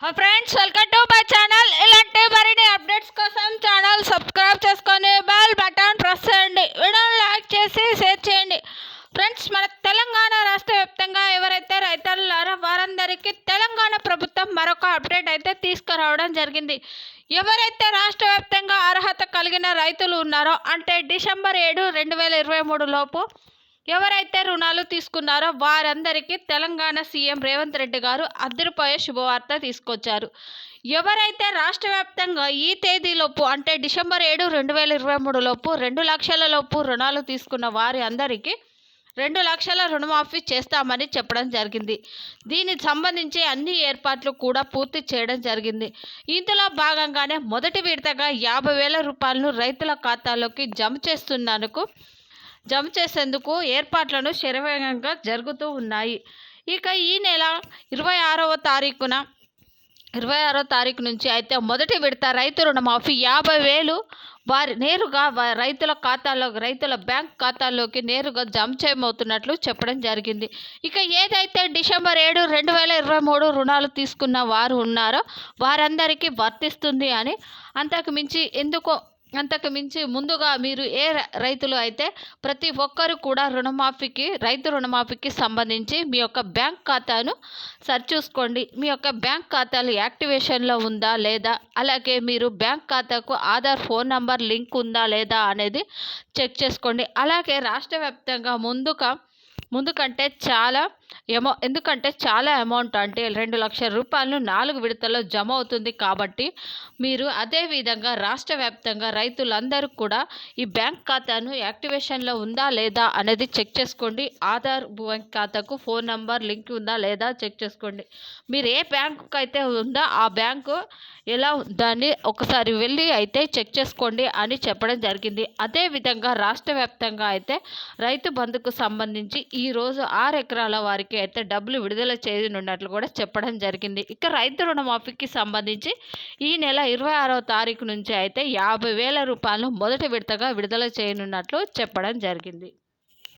Friends welcome to my channel ఇలాంటి మరిన్ని updates కోసం ఛానల్ సబ్స్క్రైబ్ చేసుకొని బెల్ బటన్ ప్రెస్ చేయండి. వీడియోని లైక్ చేసి షేర్ చేయండి. ఫ్రెండ్స్ మన తెలంగాణ రాష్ట్ర వ్యాప్తంగా ఎవరైతే రైతులారో వారందరికీ తెలంగాణ ప్రభుత్వం మరొక అప్డేట్ అయితే తీసుకురావడం జరిగింది. ఎవరైతే రాష్ట్ర వ్యాప్తంగా అర్హత కలిగిన రైతులు ఉన్నారో అంటే డిసెంబర్ ఏడు రెండు వేల ఇరవై మూడు లోపు ఎవరైతే రుణాలు తీసుకున్నారో వారందరికీ తెలంగాణ సీఎం రేవంత్ రెడ్డి గారు అద్దరిపోయే శుభవార్త తీసుకొచ్చారు. ఎవరైతే రాష్ట్ర వ్యాప్తంగా ఈ తేదీలోపు అంటే డిసెంబర్ ఏడు రెండు వేల ఇరవై మూడు లోపు రెండు లక్షల లోపు రుణాలు తీసుకున్న వారి అందరికీ రెండు లక్షల రుణమాఫీ చేస్తామని చెప్పడం జరిగింది. దీనికి సంబంధించి అన్ని ఏర్పాట్లు కూడా పూర్తి చేయడం జరిగింది. ఇందులో భాగంగానే మొదటి విడతగా యాభై వేల రూపాయలను రైతుల ఖాతాలోకి జమ చేస్తున్నందుకు జమ చేసేందుకు ఏర్పాట్లను శరవేగంగా జరుగుతూ ఉన్నాయి. ఇక ఈ నెల ఇరవై ఆరవ తారీఖున ఇరవై ఆరో తారీఖు నుంచి అయితే మొదటి విడత రైతు రుణమాఫీ యాభై వేలు వారి నేరుగా రైతుల ఖాతాలో రైతుల బ్యాంక్ ఖాతాల్లోకి నేరుగా జమ చేయమవుతున్నట్లు చెప్పడం జరిగింది. ఇక ఏదైతే డిసెంబర్ ఏడు రెండు వేల ఇరవై మూడు రుణాలు తీసుకున్న వారు ఉన్నారో వారందరికీ వర్తిస్తుంది అని అంతకు మించి ఎందుకో అంతకు మించి ముందుగా మీరు ఏ రైతులు అయితే ప్రతి ఒక్కరు కూడా రుణమాఫీకి రైతు రుణమాఫీకి సంబంధించి మీ యొక్క బ్యాంక్ ఖాతాను సరిచూసుకోండి మీ యొక్క బ్యాంక్ ఖాతాలు యాక్టివేషన్లో ఉందా లేదా? అలాగే మీరు బ్యాంక్ ఖాతాకు ఆధార్ ఫోన్ నంబర్ లింక్ ఉందా లేదా అనేది చెక్ చేసుకోండి. అలాగే రాష్ట్ర వ్యాప్తంగా ముందుగా ముందుకంటే చాలా ఎమౌ ఎందుకంటే చాలా అమౌంట్ అంటే రెండు లక్షల రూపాయలు నాలుగు విడతల్లో జమ అవుతుంది కాబట్టి మీరు అదే విధంగా రాష్ట్ర వ్యాప్తంగా రైతులందరూ కూడా ఈ బ్యాంక్ ఖాతాను యాక్టివేషన్లో ఉందా లేదా అనేది చెక్ చేసుకోండి. ఆధార్ బ్యాంక్ ఖాతాకు ఫోన్ నంబర్ లింక్ ఉందా లేదా చెక్ చేసుకోండి. మీరు ఏ బ్యాంకుకు అయితే ఉందో ఆ బ్యాంకు ఎలా దాన్ని ఒకసారి వెళ్ళి అయితే చెక్ చేసుకోండి అని చెప్పడం జరిగింది. అదేవిధంగా రాష్ట్ర వ్యాప్తంగా అయితే రైతు బంధుకు సంబంధించి ఈరోజు ఆరు ఎకరాల వారి వారికి అయితే డబ్బులు విడుదల చేయనున్నట్లు కూడా చెప్పడం జరిగింది. ఇక రైతు రుణమాఫీకి సంబంధించి ఈ నెల ఇరవై ఆరవ తారీఖు నుంచి అయితే యాభై వేల రూపాయలు మొదటి విడతగా విడుదల చేయనున్నట్లు చెప్పడం జరిగింది.